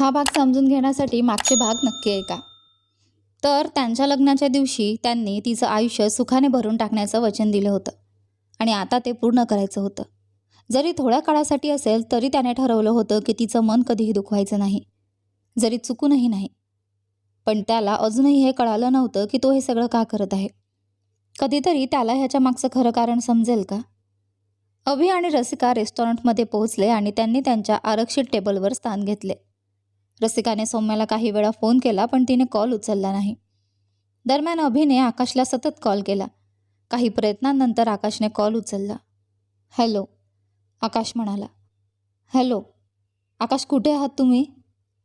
हा भाग समजून घेण्यासाठी मागचे भाग नक्की ऐका. तर त्यांच्या लग्नाच्या दिवशी त्यांनी तिचं आयुष्य सुखाने भरून टाकण्याचं वचन दिलं होतं आणि आता ते पूर्ण करायचं होतं. जरी थोड्या काळासाठी असेल तरी त्याने ठरवलं होतं की तिचं मन कधीही दुखवायचं नाही जरी चुकूनही नाही. पण त्याला अजूनही हे कळालं नव्हतं की तो हे सगळं का करत आहे. कधीतरी त्याला ह्याच्या मागचं खरं कारण समजेल का? अभि आणि रसिका रेस्टॉरंटमध्ये पोहोचले आणि त्यांनी त्यांच्या आरक्षित टेबलवर स्थान घेतले. रसिकाने सौम्याला काही वेळा फोन केला पण तिने कॉल उचलला नाही. दरम्यान अभिने आकाशला सतत कॉल केला. काही प्रयत्नांनंतर आकाशने कॉल उचलला. हॅलो आकाश म्हणाला. हॅलो आकाश कुठे आहात तुम्ही?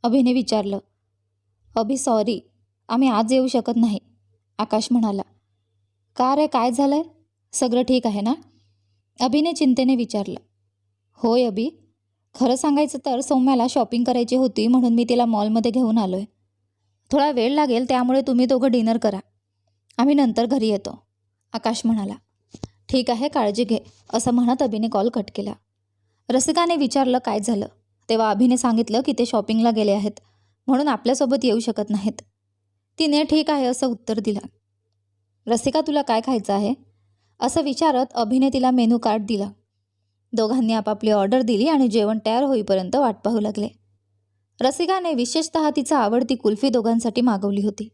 अभिने विचारलं. अभि सॉरी आम्ही आज येऊ शकत नाही आकाश म्हणाला. का रे काय झालंय? सगळं ठीक आहे ना? अभिने चिंतेने विचारलं. होय अभि खरं सांगायचं तर सौम्याला शॉपिंग करायची होती म्हणून मी तिला मॉलमध्ये घेऊन आलो आहे थोडा वेळ लागेल त्यामुळे तुम्ही दोघं डिनर करा. आम्ही नंतर घरी येतो आकाश म्हणाला. ठीक आहे काळजी घे असं म्हणत अभिने कॉल कट केला. रसिकाने विचारलं काय झालं. तेव्हा अभिने सांगितलं की ते शॉपिंगला गेले आहेत म्हणून आपल्यासोबत येऊ शकत नाहीत. तिने ठीक आहे असं उत्तर दिलं. रसिका तुला काय खायचं आहे? असं विचारत अभिने तिला मेनू कार्ड दिला. दोघांनी आपापली ऑर्डर दिली आणि जेवण तयार होईपर्यंत वाट पाहू लागले. रसिकाने विशेषतः तिचा आवडती कुल्फी दोघांसाठी मागवली होती.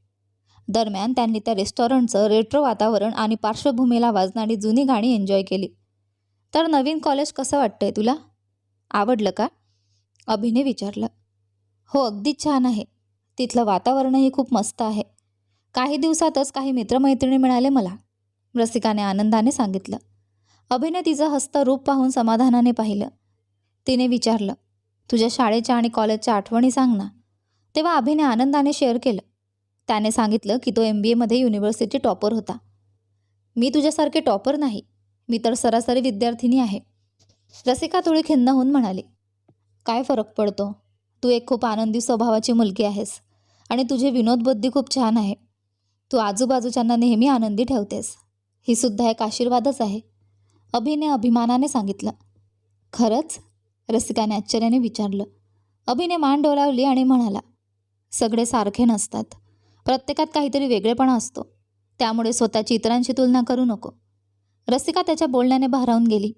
दरम्यान त्यांनी त्या रेस्टॉरंटचं रेट्रो वातावरण आणि पार्श्वभूमीला वाजणारी जुनी गाणी एन्जॉय केली. तर नवीन कॉलेज कसं वाटतंय तुला? आवडलं का? अभिने विचारलं. हो अगदीच छान आहे. तिथलं वातावरणही खूप मस्त आहे. काही दिवसातच काही मित्रमैत्रिणी मिळाले मला रसिकाने आनंदाने सांगितलं. अभिने तिचं हस्त रूप पाहून समाधानाने पाहिलं. तिने विचारलं तुझ्या शाळेच्या आणि कॉलेजच्या आठवणी सांग ना. तेव्हा अभिने आनंदाने शेअर केलं. त्याने सांगितलं की तो एम बी एमध्ये युनिव्हर्सिटी टॉपर होता. मी तुझ्यासारखे टॉपर नाही. मी तर सरासरी विद्यार्थिनी आहे. रसिका थोडी खिन्न होऊन म्हणाली काय फरक पडतो? तू एक खूप आनंदी स्वभावाची मुलगी आहेस आणि तुझी विनोदबुद्धी खूप छान आहे. तू आजूबाजूच्यांना नेहमी आनंदी ठेवतेस. ही सुद्धा एक आशीर्वादच आहे. अभिने अभिमानाने सांगितलं. खरंच? रसिकाने आश्चर्याने विचारलं. अभिने मान डोलावली आणि म्हणाला सगळे सारखे नसतात. प्रत्येकात काहीतरी वेगळेपणा असतो. त्यामुळे स्वतःची इतरांशी तुलना करू नको. रसिका त्याच्या बोलण्याने भारावून गेली.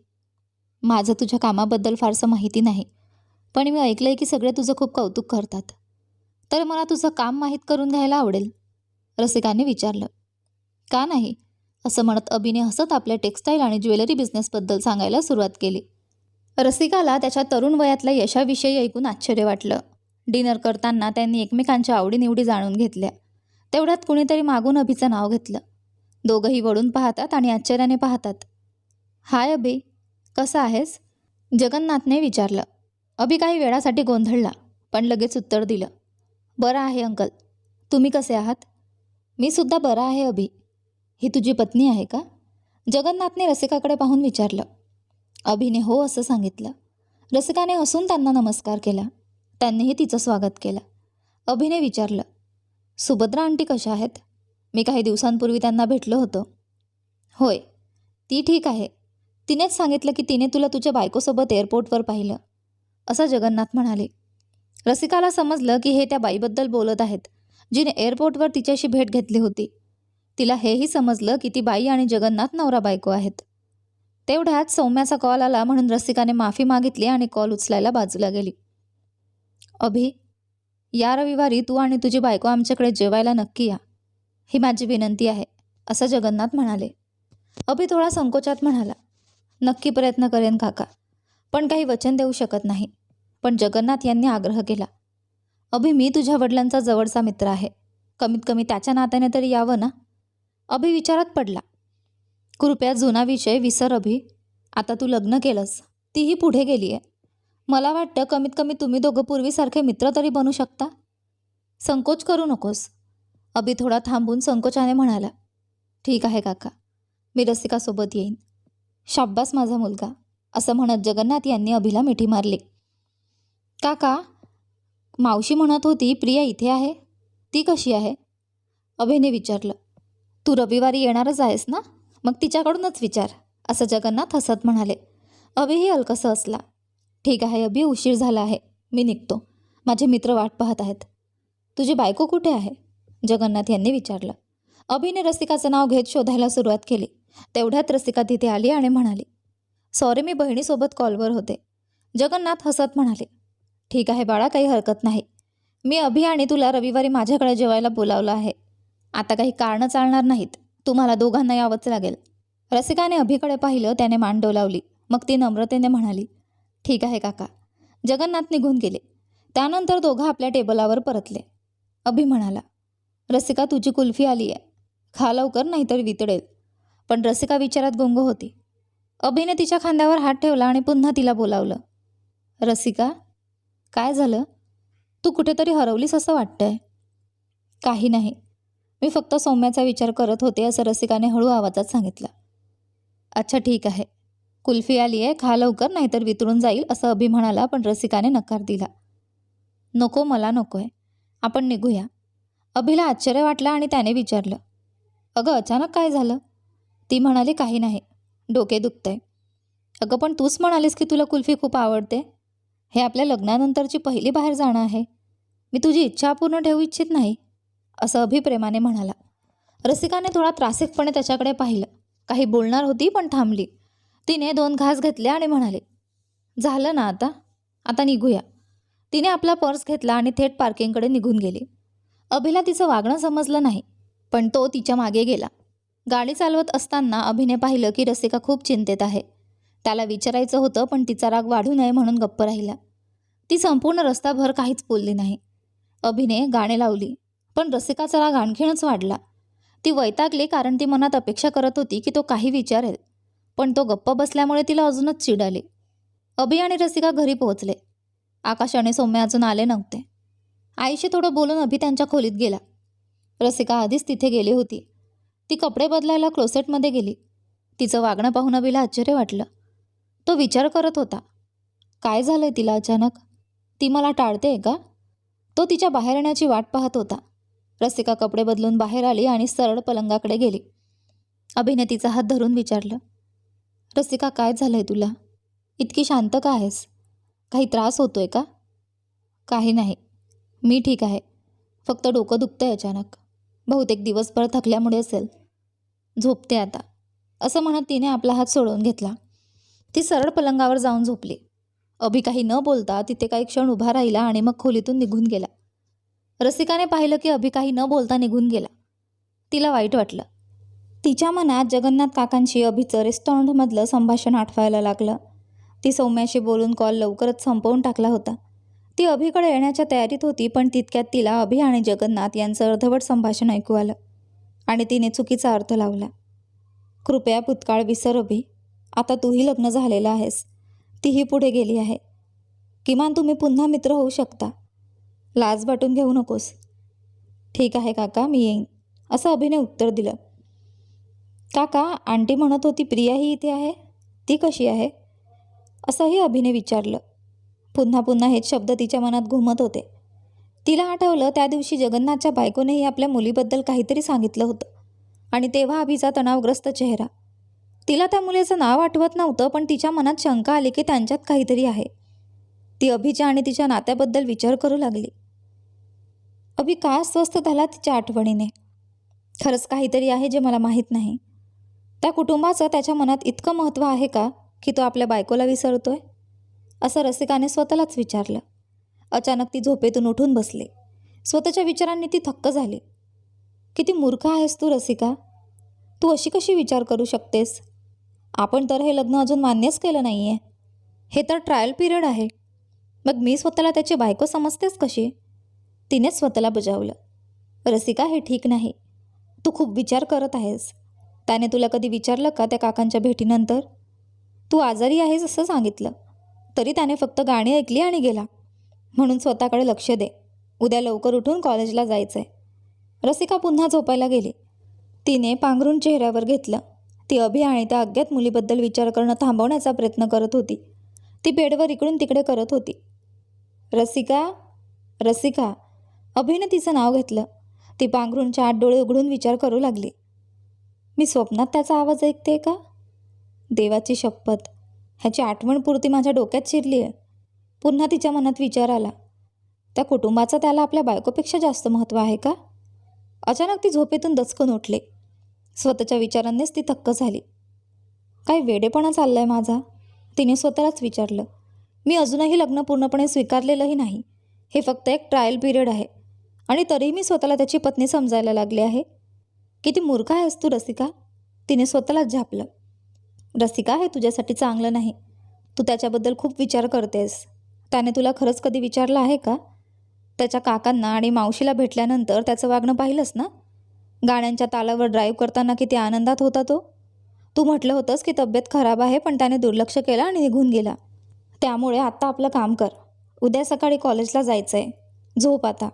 माझं तुझ्या कामाबद्दल फारसं माहिती नाही पण मी ऐकलंय की सगळे तुझं खूप कौतुक करतात. तर मला तुझं काम माहीत करून घ्यायला आवडेल. रसिकाने विचारलं. का नाही? असं म्हणत अभिने हसत आपल्या टेक्स्टाईल आणि ज्वेलरी बिझनेसबद्दल सांगायला सुरुवात केली. रसिकाला त्याच्या तरुण वयातल्या यशाविषयी ऐकून आश्चर्य वाटलं. डिनर करताना त्यांनी एकमेकांच्या आवडीनिवडी जाणून घेतल्या. तेवढ्यात कुणीतरी मागून अभिचं नाव घेतलं. दोघंही वळून पाहतात आणि आश्चर्याने पाहतात. हाय अभि कसं आहेस? जगन्नाथने विचारलं. अभि काही वेळासाठी गोंधळला पण लगेच उत्तर दिलं. बरं आहे अंकल. तुम्ही कसे आहात? मी सुद्धा बरा आहे अभि. ही तुझी पत्नी आहे का? जगन्नाथने रसिकाकडे पाहून विचारलं. अभिने हो असं सांगितलं. रसिकाने हसून त्यांना नमस्कार केला. त्यांनीही तिचं स्वागत केलं. अभिने विचारलं सुभद्रा आंटी कशा आहेत? मी काही दिवसांपूर्वी त्यांना भेटलो होतो. होय ती ठीक आहे. तिनेच सांगितलं की तिने तुला तुझ्या बायकोसोबत एअरपोर्टवर पाहिलं. असं जगन्नाथ म्हणाले. रसिकाला समजलं की हे त्या बाईबद्दल बोलत आहेत जिने एअरपोर्टवर तिच्याशी भेट घेतली होती. तिला हेही समजलं की ती बाई आणि जगन्नाथ नवरा बायको आहेत. तेवढ्यात सौम्याचा कॉल आला म्हणून रसिकाने माफी मागितली आणि कॉल उचलायला बाजूला गेली. अभि या रविवारी तू आणि तुझी बायको आमच्याकडे जेवायला नक्की या. ही माझी विनंती आहे असं जगन्नाथ म्हणाले. अभि थोडा संकोचात म्हणाला नक्की प्रयत्न करेन काका पण काही वचन देऊ शकत नाही. पण जगन्नाथ यांनी आग्रह केला अभि मी तुझ्या वडिलांचा जवळचा मित्र आहे. कमीत कमी त्याच्या नात्याने तरी यावं ना? अभि विचारात पडला. कृपया जुना विषय विसर अभि. आता तू लग्न केलंस. तीही पुढे गेली आहे मला वाटतं कमीत कमी तुम्ही दोघं पूर्वीसारखे मित्र तरी बनू शकता. संकोच करू नकोस. अभि थोडा थांबून संकोचाने म्हणाला. ठीक आहे काका. मी रसिकासोबत येईन. शाब्बास माझा मुलगा. असं म्हणत जगन्नाथ यांनी अभिला मिठी मारली. काका मावशी म्हणत होती प्रिया इथे आहे. ती कशी आहे? अभिने विचारलं. तू रविवारी येणारच आहेस ना? मग तिच्याकडूनच विचार असं जगन्नाथ हसत म्हणाले. अभिही अलकसं असला ठीक आहे अभि उशीर झाला आहे. मी निघतो. माझे मित्र वाट पाहत आहेत. तुझी बायको कुठे आहे? जगन्नाथ यांनी विचारलं. अभिने रसिकाचं नाव घेत शोधायला सुरुवात केली. तेवढ्यात रसिका तिथे आली आणि म्हणाली सॉरी मी बहिणीसोबत कॉलवर होते. जगन्नाथ हसत म्हणाले ठीक आहे बाळा काही हरकत नाही. मी अभि आणि तुला रविवारी माझ्याकडे जेवायला बोलावलं आहे. आता काही कारणं चालणार नाहीत. तुम्हाला दोघांना यावंच लागेल. रसिकाने अभिकडे पाहिलं त्याने मान डोलावली. मग ती नम्रतेने म्हणाली ठीक आहे काका. जगन्नाथ निघून गेले. त्यानंतर दोघं आपल्या टेबलावर परतले. अभि म्हणाला रसिका तुझी कुल्फी आली आहे. खा लवकर नाहीतर वितळेल. पण रसिका विचारात गुंग होती. अभिने तिच्या खांद्यावर हात ठेवला आणि पुन्हा तिला बोलावलं रसिका काय झालं? तू कुठेतरी हरवलीस असं वाटतंय. काही नाही. मी फक्त सौम्याचा विचार करत होते असं रसिकाने हळू आवाजात सांगितलं. अच्छा ठीक आहे. कुल्फी आली आहे खा लवकर नाहीतर वितळून जाईल असं अभि म्हणाला पण रसिकाने नकार दिला. नको मला नको आहे आपण निघूया. अभिला आश्चर्य वाटलं आणि त्याने विचारलं. अगं अचानक काय झालं? ती म्हणाली काही नाही. डोके दुखतंय. अगं पण तूच म्हणालीस की तुला कुल्फी खूप आवडते? हे आपल्या लग्नानंतरची पहिली बाहेर जाणं आहे. मी तुझी इच्छा पूर्ण ठेवू इच्छित नाही. असं अभिप्रेमाने म्हणाला. रसिकाने थोडा त्रासिकपणे त्याच्याकडे पाहिलं. काही बोलणार होती पण थांबली. तिने दोन घास घेतले आणि म्हणाले झालं ना आता? आता निघूया. तिने आपला पर्स घेतला आणि थेट पार्किंगकडे निघून गेली. अभिला तिचं वागणं समजलं नाही पण तो तिच्यामागे गेला. गाडी चालवत असताना अभिने पाहिलं की रसिका खूप चिंतेत आहे. त्याला विचारायचं होतं पण तिचा राग वाढू नये म्हणून गप्प राहिला. ती संपूर्ण रस्ताभर काहीच बोलली नाही. अभिने गाणे लावली. पण रसिकाचा राग आणखीनच वाढला. ती वैतागली कारण ती मनात अपेक्षा करत होती की तो काही विचारेल पण तो गप्प बसल्यामुळे तिला अजूनच चिड आली अभि आणि रसिका घरी पोहोचले. आकाश आणि सौम्य अजून आले नव्हते. आईशी थोडं बोलून अभि त्यांच्या खोलीत गेला. रसिका आधीच तिथे गेली होती. ती कपडे बदलायला क्लोसेटमध्ये गेली. तिचं वागणं पाहून अभिला आश्चर्य वाटलं. तो विचार करत होता काय झालंय तिला अचानक? ती मला टाळते का? तो तिच्या बाहेर येण्याची वाट पाहत होता. रसिका कपडे बदलून बाहेर आली आणि सरळ पलंगाकडे गेली. अभिनेतीचा हात धरून विचारलं रसिका काय झालंय तुला? इतकी शांत का आहेस? काही त्रास होतोय का? काही नाही. मी ठीक आहे. फक्त डोकं दुखतंय अचानक. बहुतेक दिवसभर थकल्यामुळे असेल. झोपते आता. असं म्हणत तिने आपला हात सोडवून घेतला. ती सरळ पलंगावर जाऊन झोपली. अभि काही न बोलता तिथे काही क्षण उभा राहिला आणि मग खोलीतून निघून गेला. रसिकाने पाहिलं की अभि काही न बोलता निघून गेला. तिला वाईट वाटलं. तिच्या मनात जगन्नाथ काकांशी अभिचं रेस्टॉरंटमधलं संभाषण आठवायला लागलं. ती सौम्याशी बोलून कॉल लवकरच संपवून टाकला होता. ती अभिकडे येण्याच्या तयारीत होती पण तितक्यात तिला अभि आणि जगन्नाथ यांचं अर्धवट संभाषण ऐकू आलं आणि तिने चुकीचा अर्थ लावला. कृपया भूतकाळ विसर अभि. आता तूही लग्न झालेलं आहेस. तीही पुढे गेली आहे. किमान तुम्ही पुन्हा मित्र होऊ शकता. लाज वाटून घेऊ नकोस. ठीक आहे काका मी येईन. असं अभिने उत्तर दिलं. काका आंटी म्हणत होती प्रियाही इथे आहे? ती कशी आहे? असंही अभिने विचारलं. पुन्हा पुन्हा हेच शब्द तिच्या मनात घुमत होते. तिला आठवलं त्या दिवशी जगन्नाथच्या बायकोनेही आपल्या मुलीबद्दल काहीतरी सांगितलं होतं आणि तेव्हा अभिचा तणावग्रस्त चेहरा. तिला त्या मुलीचं नाव आठवत नव्हतं पण तिच्या मनात शंका आली की त्यांच्यात काहीतरी आहे. ती अभिच्या आणि तिच्या नात्याबद्दल विचार करू लागली. अभि का अस्वस्थ झाला तिच्या आठवणीने? खरंच काहीतरी आहे जे मला माहीत नाही. त्या कुटुंबाचं त्याच्या मनात इतकं महत्त्व आहे का की तो आपल्या बायकोला विसरतोय? असं रसिकाने स्वतःलाच विचारलं. अचानक ती झोपेतून उठून बसली. स्वतःच्या विचारांनी ती थक्क झाली. किती मूर्ख आहेस तू रसिका. तू अशी कशी विचार करू शकतेस? आपण तर हे लग्न अजून मान्यच केलं नाही आहे हे तर ट्रायल पिरियड आहे. मग मी स्वतःला त्याची बायको समजतेस कशी? तिनेच स्वतःला बजावलं. रसिका हे ठीक नाही. तू खूप विचार करत आहेस. त्याने तुला कधी विचारलं का त्या काकांच्या भेटीनंतर? तू आजारी आहेस असं सांगितलं. तरी त्याने फक्त गाणी ऐकली आणि गेला. म्हणून स्वतःकडे लक्ष दे. उद्या लवकर उठून कॉलेजला जायचं आहे रसिका पुन्हा झोपायला गेली. तिने पांघरून चेहऱ्यावर घेतलं. ती अभि आणि त्या अज्ञात मुलीबद्दल विचार करणं थांबवण्याचा प्रयत्न करत होती. ती बेडवर इकडून तिकडे करत होती. रसिका रसिका अभिने तिचं नाव घेतलं. ती पांघरूनच्या आत डोळे उघडून विचार करू लागली. मी स्वप्नात त्याचा आवाज ऐकते का? देवाची शपथ. ह्याची आठवणपुरती माझ्या डोक्यात शिरली आहे. पुन्हा तिच्या मनात विचार आला. त्या कुटुंबाचं त्याला आपल्या बायकोपेक्षा जास्त महत्त्व आहे का? अचानक ती झोपेतून दचकन उठली. स्वतःच्या विचारांनीच ती थक्क झाली. काय वेडेपणा चाललाय माझा? तिने स्वतःलाच विचारलं. मी अजूनही लग्न पूर्णपणे स्वीकारलेलंही नाही. हे फक्त एक ट्रायल पिरियड आहे. आणि तरीही मी स्वतःला त्याची पत्नी समजायला लागली आहे. किती मूर्ख आहेस तू रसिका. तिने स्वतःलाच झापलं. रसिका हे तुझ्यासाठी चांगलं नाही. तू त्याच्याबद्दल खूप विचार करतेस. त्याने तुला खरंच कधी विचारलं आहे का? त्याच्या काकांना आणि मावशीला भेटल्यानंतर त्याचं वागणं पाहिलंस ना? गाण्यांच्या तालावर ड्राईव्ह करताना किती आनंदात होता तो. तू म्हटलं होतंस की तब्येत खराब आहे पण त्याने दुर्लक्ष केलं आणि निघून गेला. त्यामुळे आत्ता आपलं काम कर. उद्या सकाळी कॉलेजला जायचं आहे झोप आता.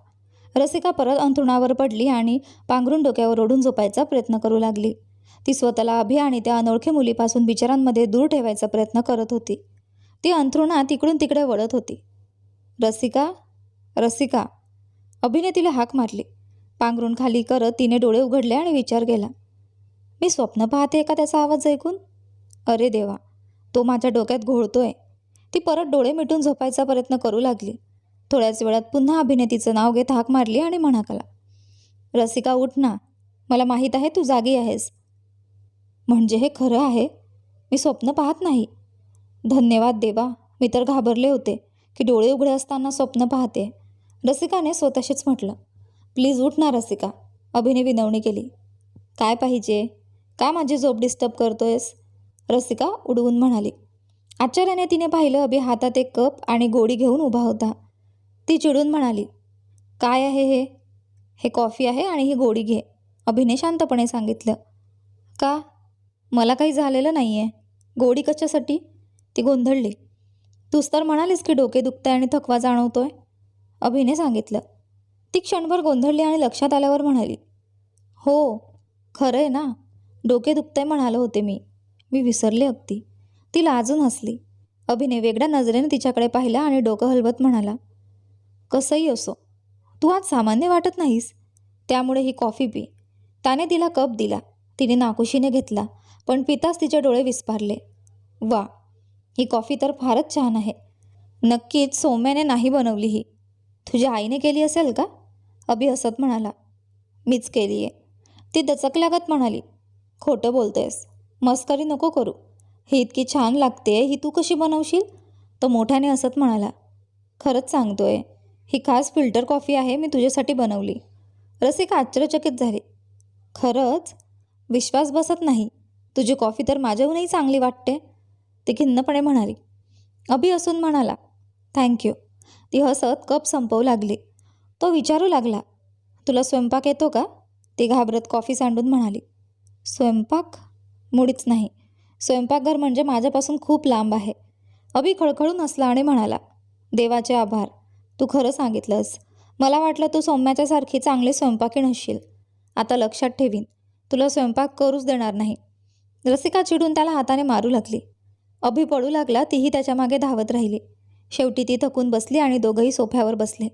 रसिका परत अंथरुणावर पडली आणि पांघरून डोक्यावर ओढून झोपायचा प्रयत्न करू लागली. ती स्वतःला अभि आणि त्या अनोळखी मुलीपासून विचारांमध्ये दूर ठेवायचा प्रयत्न करत होती. ती अंथरुणात इकडून तिकडे वळत होती. रसिका रसिका. अभिने तिला हाक मारली. पांघरून खाली करत तिने डोळे उघडले आणि विचार केला. मी स्वप्न पाहते का त्याचा आवाज ऐकून? अरे देवा तो माझ्या डोक्यात घोळतोय. ती परत डोळे मिटून झोपायचा प्रयत्न करू लागली. थोड्याच वेळात पुन्हा अभिनेतीचं नाव घेत हाक मारली आणि म्हणाकला रसिका उठ ना. मला माहीत आहे तू जागी आहेस. म्हणजे हे खरं आहे? मी स्वप्न पाहत नाही. धन्यवाद देवा. मी तर घाबरले होते की डोळे उघडे असताना स्वप्न पाहते. रसिकाने स्वतःशीच म्हटलं प्लीज उठ ना रसिका. अभिने विनवणी केली काय पाहिजे? काय माझी झोप डिस्टर्ब करतोयस? रसिका उडवून म्हणाली आश्चर्याने तिने पाहिलं अभि हातात एक कप आणि गोडी घेऊन उभा होता. ती चिडून म्हणाली काय आहे हे? हे कॉफी आहे आणि ही गोडी घे अभिने शांतपणे सांगितलं. का? मला काही झालेलं नाही आहे गोडी कशासाठी? ती गोंधळली. तूच तर म्हणालीस की डोके दुखतंय आणि थकवा जाणवतोय अभिने सांगितलं. ती क्षणभर गोंधळली आणि लक्षात आल्यावर म्हणाली हो खरं आहे ना. डोके दुखतंय म्हणालं होते मी. मी विसरले अगदी. ती लाजून हसली. अभिने वेगळ्या नजरेने तिच्याकडे पाहिला आणि डोकं हलवत म्हणाला कसंही असो तू आज सामान्य वाटत नाहीस. त्यामुळे ही कॉफी पी. त्याने तिला कप दिला. तिने नाकुशीने घेतला पण पिताच तिचे डोळे विस्पारले. वा ही कॉफी तर फारच छान आहे. नक्कीच सौम्याने नाही बनवली ही. तुझ्या आईने केली असेल का? अभि हसत म्हणाला. मीच केली आहे. ती दचकल्यागत म्हणाली. खोटं बोलतेस. मस्करी नको करू. ही इतकी छान लागते ही तू कशी बनवशील? तो मोठ्याने हसत म्हणाला. खरंच सांगतोय. ही खास फिल्टर कॉफी आहे मी तुझ्यासाठी बनवली. रसिका आश्चर्यचकित झाली. खरंच? विश्वास बसत नाही. तुझी कॉफी तर माझ्याहूनही चांगली वाटते ती खिन्नपणे म्हणाली. अभि असून म्हणाला थँक्यू ती हसत कप संपवू लागली. तो विचारू लागला तुला स्वयंपाक येतो का? ती घाबरत कॉफी सांडून म्हणाली स्वयंपाक? मुळीच नाही. स्वयंपाकघर म्हणजे माझ्यापासून खूप लांब आहे. अभि खळखळून हसला आणि म्हणाला देवाचे आभार. तू खरं सांगितलंस. मला वाटलं तू सौम्याच्यासारखी चांगले स्वयंपाकी नसशील. आता लक्षात ठेवीन. तुला स्वयंपाक करूच देणार नाही. रसिका चिडून त्याला हाताने मारू लागली. अभि पडू लागला तीही त्याच्यामागे धावत राहिली. शेवटी ती थकून बसली आणि दोघंही सोफ्यावर बसले.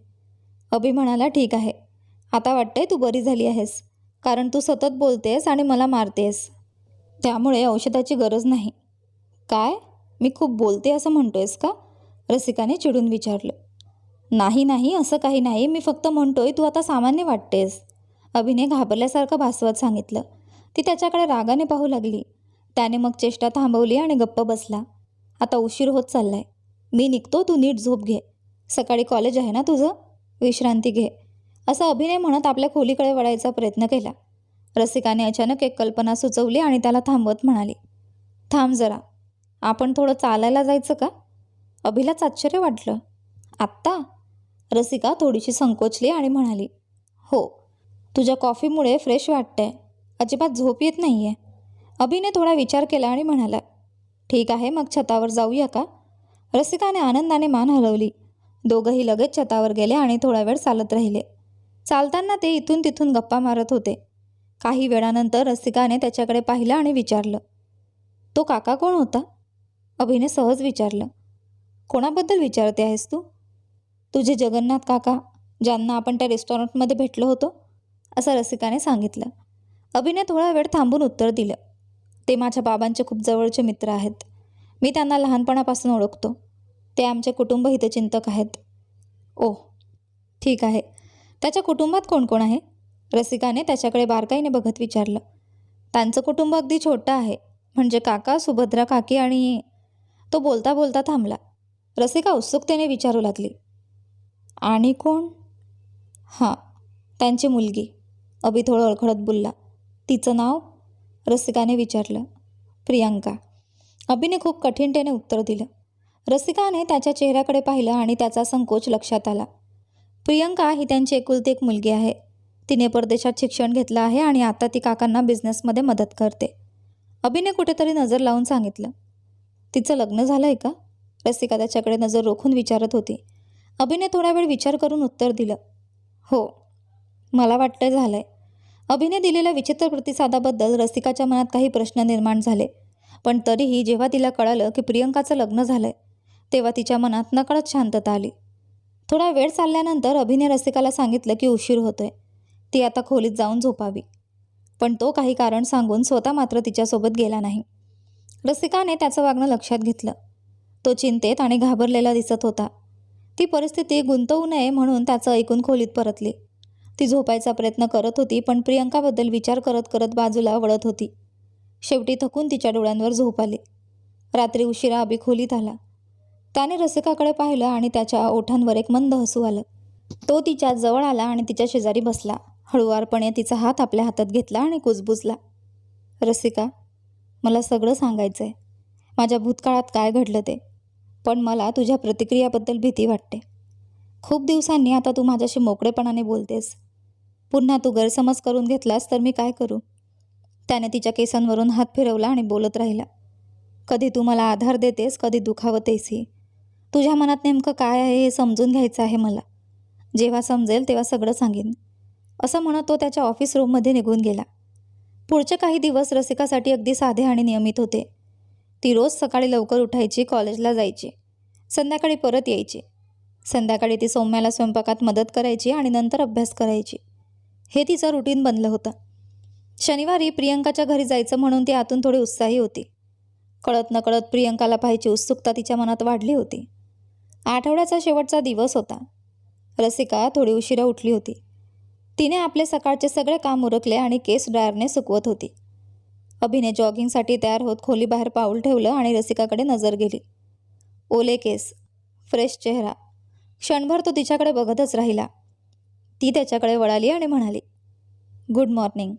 अभि म्हणाला ठीक आहे. आता वाटतंय तू बरी झाली आहेस. कारण तू सतत बोलतेस आणि मला मारतेस. त्यामुळे औषधाची गरज नाही. काय? मी खूप बोलते असं म्हणतोयस का? रसिकाने चिडून विचारलं. नाही नाही असं काही नाही. मी फक्त म्हणतोय तू आता सामान्य वाटतेस. अभिने घाबरल्यासारखं भासवत सांगितलं. ती त्याच्याकडे रागाने पाहू लागली. त्याने मग चेष्टा थांबवली आणि गप्प बसला. आता उशीर होत चाललाय. मी निघतो तू नीट झोप घे. सकाळी कॉलेज आहे ना तुझं? विश्रांती घे. असं अभिनय म्हणत आपल्या खोलीकडे वळायचा प्रयत्न केला. रसिकाने अचानक एक कल्पना सुचवली आणि त्याला थांबवत म्हणाली थांब जरा. आपण थोडं चालायला जायचं का? अभिलाच आश्चर्य वाटलं. आत्ता? रसिका थोडीशी संकोचली आणि म्हणाली हो तुझ्या कॉफीमुळे फ्रेश वाटतंय. अजिबात झोप येत नाही आहे अभिने थोडा विचार केला आणि म्हणाला ठीक आहे मग छतावर जाऊया का? रसिकाने आनंदाने मान हलवली. दोघंही लगेच छतावर गेले आणि थोडा वेळ चालत राहिले. चालताना ते इथून तिथून गप्पा मारत होते. काही वेळानंतर रसिकाने त्याच्याकडे पाहिलं आणि विचारलं तो काका कोण होता? अभिने सहज विचारलं कोणाबद्दल विचारते आहेस तू? तुझे जगन्नाथ काका ज्यांना आपण त्या रेस्टॉरंटमध्ये भेटलो होतो असं रसिकाने सांगितलं. अभिने थोडा वेळ थांबून उत्तर दिलं. ते माझ्या बाबांचे खूप जवळचे मित्र आहेत. मी त्यांना लहानपणापासून ओळखतो. ते आमचे कुटुंब हितचिंतक आहेत. ओह ठीक आहे. त्याच्या कुटुंबात कोण कोण आहे? रसिकाने त्याच्याकडे बारकाईने बघत विचारलं. त्यांचं कुटुंब अगदी छोटं आहे. म्हणजे काका सुभद्रा काकी आणि तो बोलता बोलता थांबला. रसिका उत्सुकतेने विचारू लागली. आणि कोण? हां त्यांची मुलगी. अभि थोडं अळखळत बोलला. तिचं नाव? रसिकाने विचारलं. प्रियांका. अभिने खूप कठीणतेने उत्तर दिलं. रसिकाने त्याच्या चेहऱ्याकडे पाहिलं आणि त्याचा संकोच लक्षात आला. प्रियंका ही त्यांची एकुलती एक मुलगी आहे. तिने परदेशात शिक्षण घेतलं आहे आणि आता ती काकांना बिझनेसमध्ये मदत करते. अभिने कुठेतरी नजर लावून सांगितलं. तिचं लग्न झालं आहे का? रसिका त्याच्याकडे नजर रोखून विचारत होती. अभिने थोडा वेळ विचार करून उत्तर दिलं. हो मला वाटतं झालं आहे अभिने दिलेल्या विचित्र प्रतिसादाबद्दल रसिकाच्या मनात काही प्रश्न निर्माण झाले. पण तरीही जेव्हा तिला कळालं की प्रियंकाचं लग्न झालं आहे तेव्हा तिच्या मनात नकळत शांतता आली. थोडा वेळ चालल्यानंतर अभिने रसिकाला सांगितलं की उशीर होतोय. ती आता खोलीत जाऊन झोपावी. पण तो काही कारण सांगून स्वतः मात्र तिच्यासोबत गेला नाही. रसिकाने त्याचं वागणं लक्षात घेतलं. तो चिंतेत आणि घाबरलेला दिसत होता. ती परिस्थिती गुंतवू नये म्हणून त्याचं ऐकून खोलीत परतली. ती झोपायचा प्रयत्न करत होती पण प्रियंकाबद्दल विचार करत करत बाजूला वळत होती. शेवटी थकून तिच्या डोळ्यांवर झोप आली. रात्री उशिरा अभि खोलीत आला. त्याने रसिकाकडे पाहिलं आणि त्याच्या ओठांवर एक मंद हसू आलं. तो तिच्या जवळ आला आणि तिच्या शेजारी बसला. हळुवारपणे तिचा हात आपल्या हातात घेतला आणि कुजबुजला. रसिका मला सगळं सांगायचं आहे माझ्या भूतकाळात काय घडलं ते? पण मला तुझ्या प्रतिक्रियाबद्दल भीती वाटते. खूप दिवसांनी आता तू माझ्याशी मोकळेपणाने बोलतेस. पुन्हा तू गैरसमज करून घेतलास तर मी काय करू? त्याने तिच्या केसांवरून हात फिरवला आणि बोलत राहिला. कधी तू मला आधार देतेस कधी दुखावतेसही तुझ्या मनात नेमकं काय आहे हे समजून घ्यायचं आहे मला. जेव्हा समजेल तेव्हा सगळं सांगेन. असं म्हणत तो त्याच्या ऑफिस रूममध्ये निघून गेला. पुढचे काही दिवस रसिकासाठी अगदी साधे आणि नियमित होते. ती रोज सकाळी लवकर उठायची कॉलेजला जायची. संध्याकाळी परत यायची. संध्याकाळी ती सौम्याला स्वयंपाकात मदत करायची आणि नंतर अभ्यास करायची. हे तिचं रुटीन बनलं होतं. शनिवारी प्रियंकाच्या घरी जायचं म्हणून ती आतून थोडी उत्साही होती. कळत नकळत प्रियंकाला पाहायची उत्सुकता तिच्या मनात वाढली होती. आठवड्याचा शेवटचा दिवस होता. रसिका थोडी उशिरा उठली होती. तिने आपले सकाळचे सगळे काम उरकले आणि केस ड्रायरने सुकवत होती. अभिने जॉगिंगसाठी तयार होत खोलीबाहेर पाऊल ठेवलं आणि रसिकाकडे नजर गेली. ओले केस फ्रेश चेहरा. क्षणभर तो तिच्याकडे बघतच राहिला. ती त्याच्याकडे वळाली आणि म्हणाली गुड मॉर्निंग.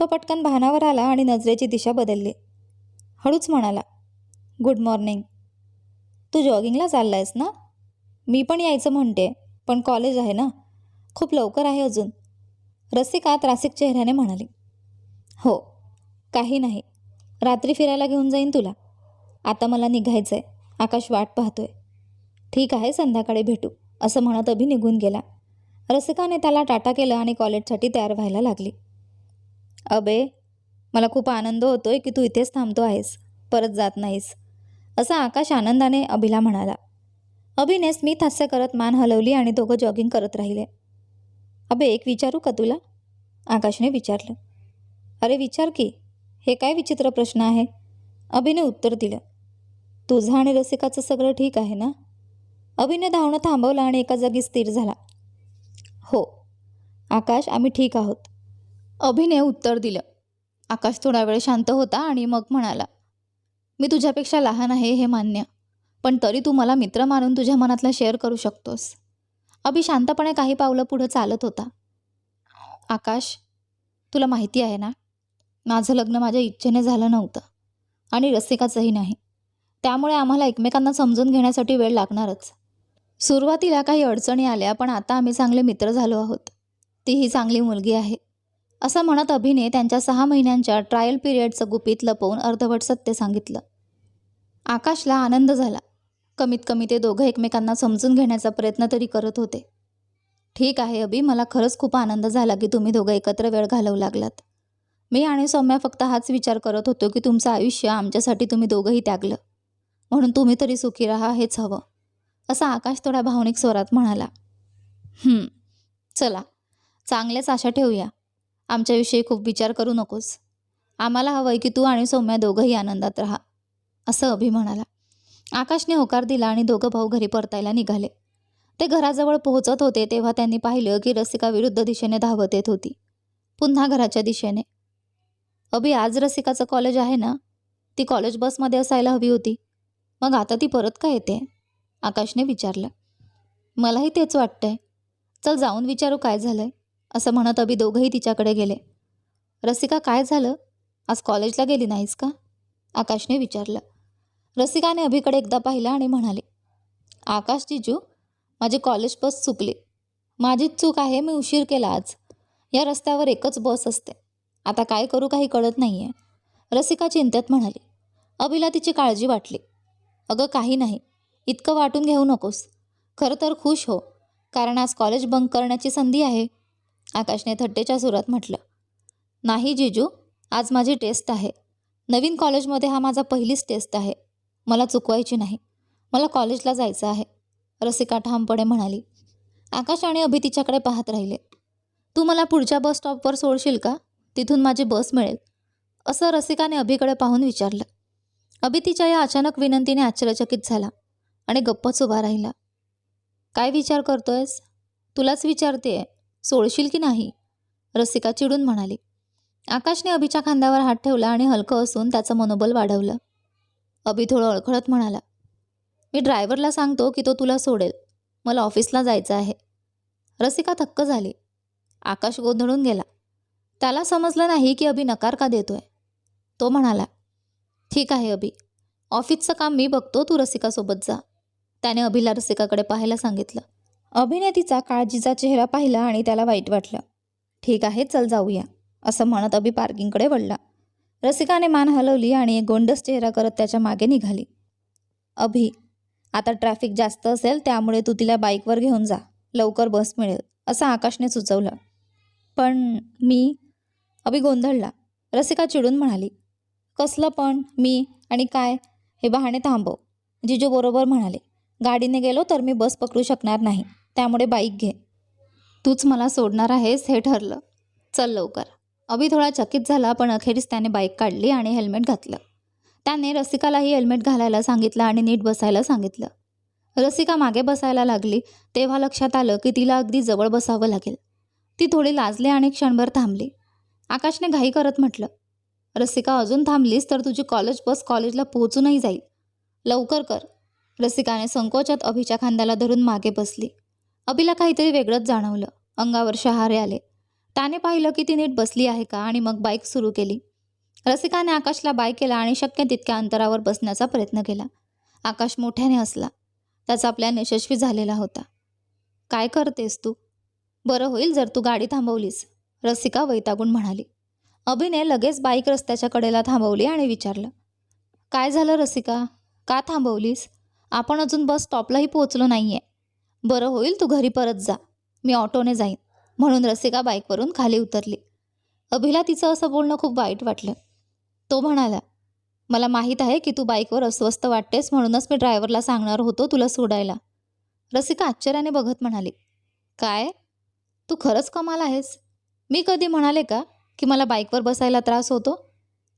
तो पटकन भानावर आला आणि नजरेची दिशा बदलली. हळूच म्हणाला गुड मॉर्निंग. तू जॉगिंगला चालला आहेस ना? मी पण यायचं म्हणते पण कॉलेज आहे ना. खूप लवकर आहे अजून. रसिका त्रासिक चेहऱ्याने म्हणाली हो काही नाही. रात्री फिरायला घेऊन जाईन तुला. आता मला निघायचं आहे आकाश वाट पाहतोय. ठीक आहे संध्याकाळी भेटू असं म्हणत अभि निघून गेला. रसिकाने त्याला टाटा केलं आणि कॉलेजसाठी तयार व्हायला लागली. अबे मला खूप आनंद होतोय की तू इथेच थांबतो आहेस परत जात नाहीस असा आकाश आनंदाने अभिला म्हणाला. अभिने स्मित हास्य करत मान हलवली आणि दोघं जॉगिंग करत राहिले. अबे एक विचारू का तुला? आकाशने विचारलं. अरे विचार की हे काय विचित्र प्रश्न आहे? अभिने उत्तर दिलं. तुझं आणि रसिकाचं सगळं ठीक आहे ना? अभिने धावणं थांबवलं आणि एका जागी स्थिर झाला. हो आकाश आम्ही ठीक आहोत. अभिने उत्तर दिलं. आकाश थोडा वेळ शांत होता आणि मग म्हणाला मी तुझ्यापेक्षा लहान आहे हे मान्य पण तरी तू मला मित्र मानून तुझ्या मनातलं शेअर करू शकतोस. अभि शांतपणे काही पावलं पुढं चालत होता. आकाश तुला माहिती आहे ना माझं लग्न माझ्या इच्छेने झालं नव्हतं आणि रसिकाचंही नाही. त्यामुळे आम्हाला एकमेकांना समजून घेण्यासाठी वेळ लागणारच. सुरुवातीला काही अडचणी आल्या पण आता आम्ही चांगले मित्र झालो आहोत. तीही चांगली मुलगी आहे. असं म्हणत अभिने त्यांच्या सहा महिन्यांच्या ट्रायल पिरियडचं गुपित लपवून अर्धवट सत्य सांगितलं. आकाशला आनंद झाला. कमीत कमी ते दोघं एकमेकांना समजून घेण्याचा प्रयत्न तरी करत होते. ठीक आहे अभि मला खरंच खूप आनंद झाला की तुम्ही दोघं एकत्र वेळ घालवू लागलात. मी आणि सौम्या फक्त हाच विचार करत होतो की तुमचं आयुष्य आमच्यासाठी तुम्ही दोघंही त्यागलं. म्हणून तुम्ही तरी सुखी राहा हेच हवं. असा आकाश थोड्या भावनिक स्वरात म्हणाला. चला. चांगल्याच आशा ठेवूया. आमच्याविषयी खूप विचार करू नकोस. आम्हाला हवं आहे की तू आणि सौम्या दोघंही आनंदात राहा असं अभि म्हणाला. आकाशने होकार दिला आणि दोघं भाऊ घरी परतायला निघाले. ते घराजवळ पोहोचत होते तेव्हा त्यांनी पाहिलं की रसिका विरुद्ध दिशेने धावत येत होती. पुन्हा घराच्या दिशेने. अभि आज रसिकाचं कॉलेज आहे ना? ती कॉलेज बसमध्ये असायला हवी होती. मग आता ती परत का येते? आकाशने विचारलं. मलाही तेच वाटतंय. चल जाऊन विचारू काय झालंय असं म्हणत अभि दोघंही तिच्याकडे गेले. रसिका काय झालं? आज कॉलेजला गेली नाहीस का? आकाशने विचारलं. रसिकाने अभिकडे एकदा पाहिलं आणि म्हणाले आकाश जिजू माझी कॉलेज बस चुकली. माझीच चूक आहे मी उशीर केला आज. या रस्त्यावर एकच बस असते. आता काय करू काही कळत नाही आहे रसिका चिंतेत म्हणाली. अभिला तिची काळजी वाटली. अगं काही नाही. इतकं वाटून घेऊ नकोस. खरं तर खुश हो कारण आज कॉलेज बंक करण्याची संधी आहे. आकाशने थट्टेच्या सुरात म्हटलं. नाही जिजू आज माझी टेस्ट आहे. नवीन कॉलेजमध्ये हा माझा पहिलीच टेस्ट आहे. मला चुकवायची नाही. मला कॉलेजला जायचं आहे. रसिका ठामपणे म्हणाली. आकाश आणि अभि तिच्याकडे पाहत राहिले. तू मला पुढच्या बस स्टॉपवर सोडशील का? तिथून माझी बस मिळेल. असं रसिकाने अभिकडे पाहून विचारलं. अभितीच्या या अचानक विनंतीने आश्चर्यचकित झाला आणि गप्पच उभा राहिला. काय विचार करतोयस? तुलाच विचारते सोडशील की नाही? रसिका चिडून म्हणाली. आकाशने अभिच्या खांद्यावर हात ठेवला आणि हलकं असून त्याचं मनोबल वाढवलं. अभि थोडं अळखळत म्हणाला. मी ड्रायव्हरला सांगतो की तो तुला सोडेल. मला ऑफिसला जायचं आहे. रसिका थक्क झाली. आकाश गोंधळून गेला. त्याला समजलं नाही की अभि नकार का देतोय? तो म्हणाला. ठीक आहे अभि. ऑफिसचं काम मी बघतो तू रसिकासोबत जा. त्याने अभिला रसिकाकडे पाहायला सांगितलं. अभिने तिचा काळजीचा चेहरा पाहिला आणि त्याला वाईट वाटलं. ठीक आहे चल जाऊया असं म्हणत अभि पार्किंगकडे वळला. रसिकाने मान हलवली आणि एक गोंडस चेहरा करत त्याच्यामागे निघाली. अभि आता ट्रॅफिक जास्त असेल त्यामुळे तू तिला बाईकवर घेऊन जा. लवकर बस मिळेल असं आकाशने सुचवलं. पण मी अभि गोंधळला. रसिका चिडून म्हणाली कसलं पण मी आणि काय हे बहाणे थांबव. जिजू बरोबर म्हणाले गाडीने गेलो तर मी बस पकडू शकणार नाही त्यामुळे बाईक घे. तूच मला सोडणार आहेस हे ठरलं. चल लवकर. अभि थोडा चकित झाला पण अखेरीस त्याने बाईक काढली आणि हेल्मेट घातलं. त्याने रसिकालाही हेल्मेट घालायला सांगितलं आणि नीट बसायला सांगितलं. रसिका मागे बसायला लागली तेव्हा लक्षात आलं की तिला अगदी जवळ बसावं लागेल. ती थोडी लाजली आणि क्षणभर थांबली. आकाशने घाई करत म्हटलं रसिका अजून थांबलीस तर तुझी कॉलेज बस कॉलेजला पोहोचूनही जाईल. लवकर कर. रसिकाने संकोचात अभिच्या खांद्याला धरून मागे बसली. अभिला काहीतरी वेगळंच जाणवलं. अंगावर शहारे आले. त्याने पाहिलं की ती नीट बसली आहे का आणि मग बाईक सुरू केली. रसिकाने आकाशला बाय केला आणि शक्य तितक्या अंतरावर बसण्याचा प्रयत्न केला. आकाश मोठ्याने हसला. त्याचा प्लॅन यशस्वी झालेला होता. काय करतेस तू? बरं होईल जर तू गाडी थांबवलीस रसिका वैतागून म्हणाली. अभिने लगेच बाईक रस्त्याच्या कडेला थांबवली आणि विचारलं काय झालं रसिका? का थांबवलीस? आपण अजून बस स्टॉपलाही पोहोचलो नाही आहे बरं होईल तू घरी परत जा. मी ऑटोने जाईन. म्हणून रसिका बाईकवरून खाली उतरली. अभिला तिचं असं बोलणं खूप वाईट वाटलं. तो म्हणाला मला माहीत आहे की तू बाईकवर अस्वस्थ वाटतेस म्हणूनच मी ड्रायव्हरला सांगणार होतो तुला सोडायला. रसिका आश्चर्याने बघत म्हणाली काय? तू खरंच कमाल आहेस. मी कधी म्हणाले का की मला बाईकवर बसायला त्रास होतो?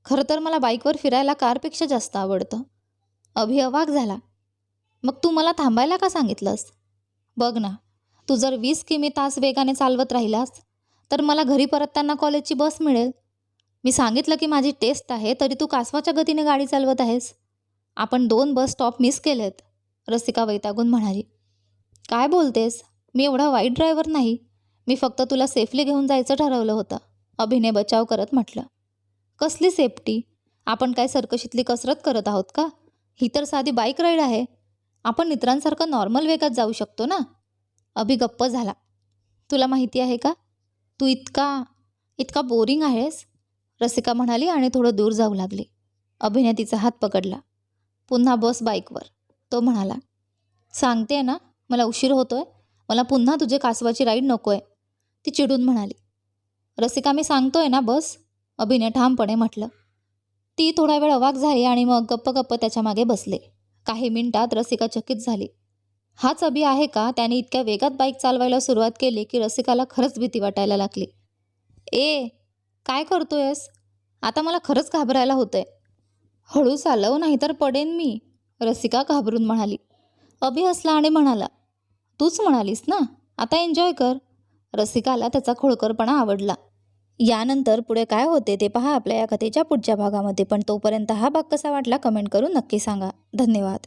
खरं तर मला बाईकवर फिरायला कारपेक्षा जास्त आवडतं. अभि अवाक झाला. मग तू मला थांबायला का सांगितलंस? बघ ना तू जर वीस किमी तास वेगाने चालवत राहिलास तर मला घरी परतताना कॉलेजची बस मिळेल. मी सांगितलं की माझी टेस्ट आहे तरी तू कासवाच्या गतीने गाडी चालवत आहेस. आपण दोन बस स्टॉप मिस केलेत रसिका वैतागून म्हणाली. काय बोलतेस? मी एवढा वाईट ड्रायव्हर नाही. मी फक्त तुला सेफली घेऊन जायचं ठरवलं होतं. अभिने बचाव करत म्हटलं. कसली सेफ्टी? आपण काय सर्कशीतली कसरत करत आहोत का? ही तर साधी बाईक राईड आहे. आपण इतरांसारखं नॉर्मल वेगात जाऊ शकतो ना? अभि गप्प झाला. तुला माहिती आहे का? तू इतका इतका बोरिंग आहेस. रसिका म्हणाली आणि थोडं दूर जाऊ लागली. अभिने तिचा हात पकडला. पुन्हा बस बाईकवर. तो म्हणाला सांगते ना मला उशीर होतोय. मला पुन्हा तुझे कासवाची राईड नको आहे ती चिडून म्हणाली रसिका मी सांगतोय ना बस. अभिने ठामपणे म्हटलं. ती थोडा वेळ अवाक झाली आणि मग गप्प गप्प त्याच्यामागे बसले. काही मिनिटात रसिका चकित झाली. हाच अभि आहे का? त्याने इतक्या वेगात बाईक चालवायला सुरुवात केली की रसिकाला खरंच भीती वाटायला लागली. ए काय करतोयस? आता मला खरंच घाबरायला होतंय. हळू चालव नाहीतर पडेन मी. रसिका घाबरून म्हणाली. अभि हसला आणि म्हणाला तूच म्हणालीस ना? आता एन्जॉय कर. रसिकाला त्याचा खोळकरपणा आवडला. यानंतर पुढे काय होते ते पहा आपल्या या कथेच्या पुढच्या भागामध्ये पण तोपर्यंत हा भाग कसा वाटला कमेंट करून नक्की सांगा. धन्यवाद.